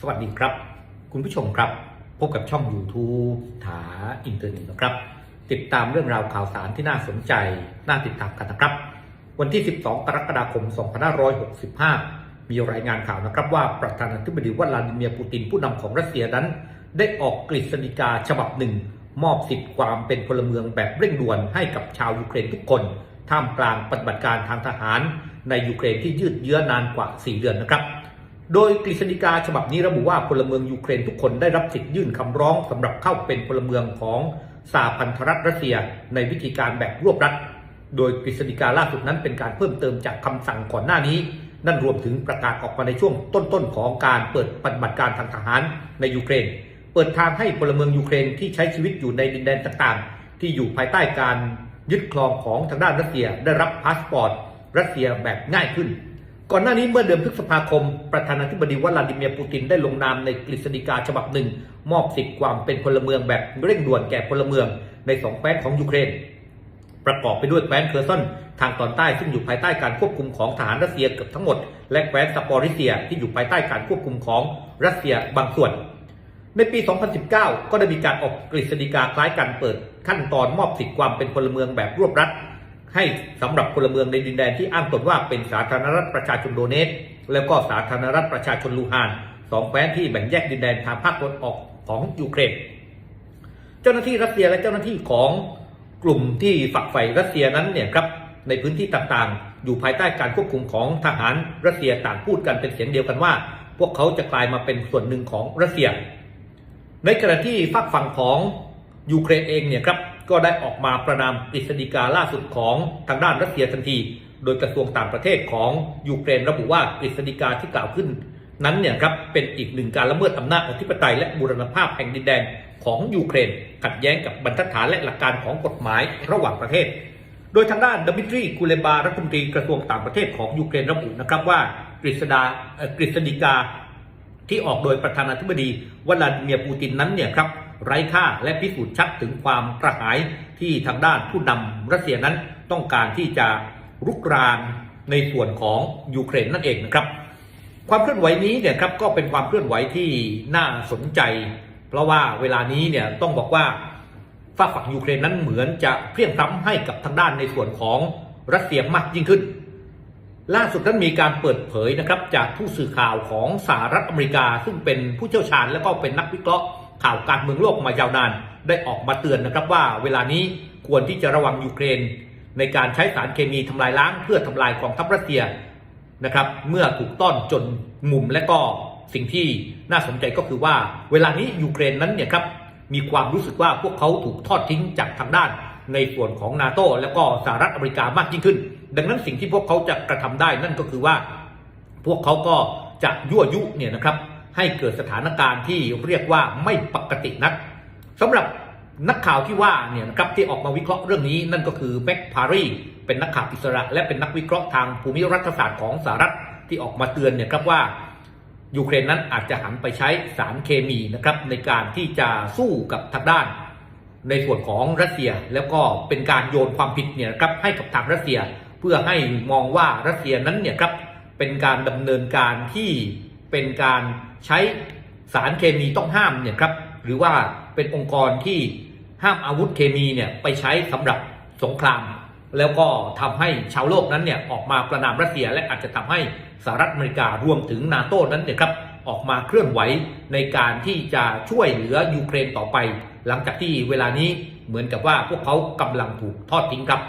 สวัสดีครับ คุณผู้ชมครับ พบกับช่อง YouTube ถาอินเทอร์เน็ตนะครับ ติดตามเรื่องราวข่าวสารที่น่าสนใจ น่าติดตามกันนะครับ วันที่ 12 กรกฎาคม 2565 มีรายงานข่าวนะครับว่าประธานาธิบดีวลาดิเมียร์ปูตินผู้นำของรัสเซียนั้น ได้ออกกฤษฎีกาฉบับหนึ่ง มอบสิทธิ์ความเป็นพลเมืองแบบเร่งด่วนให้กับชาวยูเครนทุกคน ท่ามกลางปฏิบัติการทางทหาร ในยูเครนที่ยืดเยื้อนานกว่า 4 เดือนนะครับ โดยกฤษฎีกาฉบับนี้ระบุว่าพลเมืองยูเครนทุกคนได้รับสิทธิ์ยื่นคำร้องสำหรับเข้าเป็นพลเมืองของสหพันธรัฐรัสเซีย ในวิธีการแบบรวบรัด โดยกฤษฎีกาล่าสุดนั้นเป็นการเพิ่มเติมจากคำสั่งก่อนหน้านี้ นั่นรวมถึงประกาศออกมาในช่วงต้นๆของการเปิดปฏิบัติการทางทหารในยูเครน เปิดทางให้พลเมืองยูเครนที่ใช้ชีวิตอยู่ในดินแดนต่างๆ ที่อยู่ภายใต้การยึดครองของทางด้านรัสเซียได้รับพาสปอร์ตรัสเซียแบบง่ายขึ้น ก่อนหน้านี้เมื่อเดือนพฤษภาคม ประธานาธิบดีวลาดิเมียร์ปูตินได้ลงนามในกฤษฎีกาฉบับหนึ่ง มอบสิทธิความเป็นพลเมืองแบบเร่งด่วนแก่พลเมืองในสองแคว้นของยูเครน ประกอบไปด้วยแคว้นเคอร์ซอนทางตอนใต้ซึ่งอยู่ภายใต้การควบคุมของทหารรัสเซียเกือบทั้งหมด และแคว้นซาปอริเซียที่อยู่ภายใต้การควบคุมของรัสเซียบางส่วน ในปี 2019 ก็ได้มีการออกกฤษฎีกาคล้ายกันเปิด ขั้นตอนมอบสิทธิความเป็นพลเมืองแบบรวบรัด ให้สำหรับพลเมืองในดินแดนที่อ้างตนว่าเป็นสาธารณรัฐประชาชนโดเนตแล้วก็สาธารณรัฐประชาชนลูฮานสองแคว้นที่แบ่งแยกดินแดนทางภาคตะวันออกของยูเครน เจ้าหน้าที่รัสเซียและเจ้าหน้าที่ของกลุ่มที่ฝักใฝ่รัสเซียนั้นเนี่ยครับในพื้นที่ต่างๆ อยู่ภายใต้การควบคุมของทหารรัสเซียต่างพูดกันเป็นเสียงเดียวกันว่า พวกเขาจะกลายมาเป็นส่วนหนึ่งของรัสเซีย ในขณะที่ฝักฝั่งของยูเครนเองเนี่ยครับ ก็ได้ออกมาประนามกฤษฎีกาล่าสุดของทางด้านรัสเซียทันที โดยกระทรวงต่างประเทศของยูเครนระบุว่ากฤษฎีกาที่กล่าวขึ้น นั้นเนี่ยครับเป็นอีกหนึ่งการละเมิดอำนาจอธิปไตยและบูรณภาพแห่งดินแดนของยูเครน ขัดแย้งกับบรรทัดฐานและหลักการของกฎหมายระหว่างประเทศ โดยทางด้านดมิทรีกูเลบารัฐมนตรีกระทรวงต่างประเทศของยูเครนระบุนะครับว่ากฤษดากฤษฎีกาที่ออกโดยประธานาธิบดีวลาดิเมียร์ปูตินนั้นเนี่ยครับ ไร้ค่าและพิสูจน์ชัดถึงความกระหายที่ทางด้านผู้นำรัสเซียนั้นต้องการที่จะรุกรานในส่วนของยูเครนนั่นเองนะครับ ความเคลื่อนไหวนี้เนี่ยครับก็เป็นความเคลื่อนไหวที่น่าสนใจ เพราะว่าเวลานี้เนี่ยต้องบอกว่าฝ่าฝั่งยูเครนนั้นเหมือนจะเพลียงพล้ำให้กับทางด้านในส่วนของรัสเซียมากยิ่งขึ้น ล่าสุดนั้นมีการเปิดเผยนะครับจากผู้สื่อข่าวของสหรัฐอเมริกา ซึ่งเป็นผู้เชี่ยวชาญและก็เป็นนักวิเคราะห์ ข่าวการเมืองโลกมายาวนาน ได้ออกมาเตือนนะครับว่า เวลานี้ควรที่จะระวังยูเครน ในการใช้สารเคมีทำลายล้างเพื่อทำลายกองทัพรัสเซียนะครับ เมื่อถูกต้อนจนมุมและก็สิ่งที่น่าสนใจก็คือว่า เวลานี้ยูเครนนั้นเนี่ยครับมีความรู้สึกว่าพวกเขาถูกทอดทิ้งจากทางด้าน ในส่วนของนาโตและก็สหรัฐอเมริกามากยิ่งขึ้น ดังนั้นสิ่งที่พวกเขาจะกระทำได้นั่นก็คือว่า พวกเขาก็จะยั่วยุเนี่ยนะครับ ให้เกิดสถานการณ์ที่เรียกว่าไม่ปกตินักสำหรับนักข่าวที่ว่าเนี่ยนะครับที่ออกมาวิเคราะห์เรื่องนี้นั่นก็คือแม็กพารีเป็นนักข่าวอิสระและเป็นนักวิเคราะห์ทางภูมิรัฐศาสตร์ของสหรัฐที่ออกมาเตือนเนี่ยครับว่ายูเครนนั้นอาจจะหันไปใช้สารเคมีนะครับในการที่จะสู้กับทางด้าน ในส่วนของรัสเซียแล้วก็เป็นการโยนความผิดเนี่ยครับให้กับทางรัสเซีย เพื่อให้มองว่ารัสเซียนั้นเนี่ยครับเป็นการดำเนินการที่ เป็นการใช้สารเคมีต้องห้ามเนี่ยครับหรือว่าเป็นองค์กรที่ห้ามอาวุธเคมีเนี่ยไปใช้สำหรับสงคราม แล้วก็ทำให้ชาวโลกนั้นเนี่ยออกมาประนามรัสเซีย และอาจจะทำให้สหรัฐอเมริการวมถึงนาโต้นั้นเนี่ยครับออกมาเคลื่อนไหวในการที่จะช่วยเหลือยูเครนต่อไป หลังจากที่เวลานี้เหมือนกับว่าพวกเขากำลังถูกทอดทิ้งครับ